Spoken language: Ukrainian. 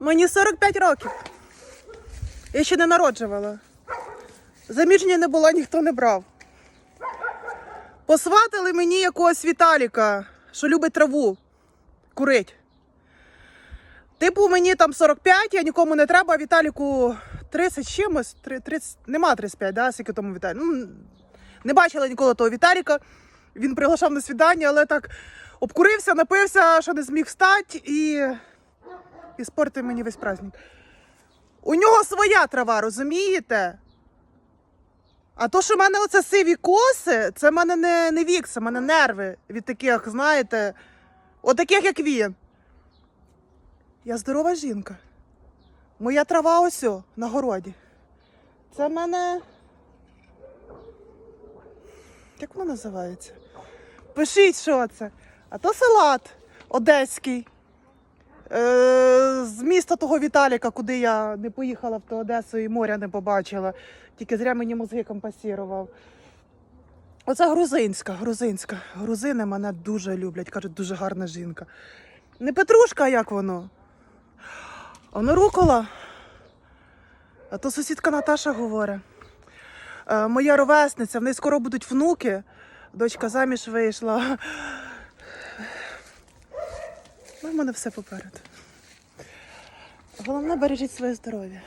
Мені 45 років. Я ще не народжувала. Заміжня не була, ніхто не брав. Посватали мені якогось Віталіка, що любить траву курить. Типу, мені там 45, я нікому не треба, а Віталіку 30 чимось, 30, нема 35, да, скільки тому Віталій. Ну, не бачила ніколи того Віталіка. Він приглашав на свідання, але так обкурився, напився, що не зміг встати і, і спортив мені весь праздник. У нього своя трава, розумієте? А то, що в мене оце сиві коси, це в мене не, не вік, це в мене нерви від таких, знаєте, от таких, як він. Я здорова жінка. Моя трава ось на городі. Це в мене. Як воно називається? Пишіть, що це. А то салат одеський. Е, з міста того Віталіка, куди я не поїхала в ту Одесу і моря не побачила. Тільки зря мені мозги компасірував. Оце грузинська, грузинська. Грузини мене дуже люблять, кажуть, дуже гарна жінка. Не Петрушка, а як воно? Воно рукола. А то сусідка Наташа говорить. Е, моя ровесниця, в неї скоро будуть внуки. Дочка заміж вийшла. Ну, в мене все попереду. Головне, бережіть своє здоров'я.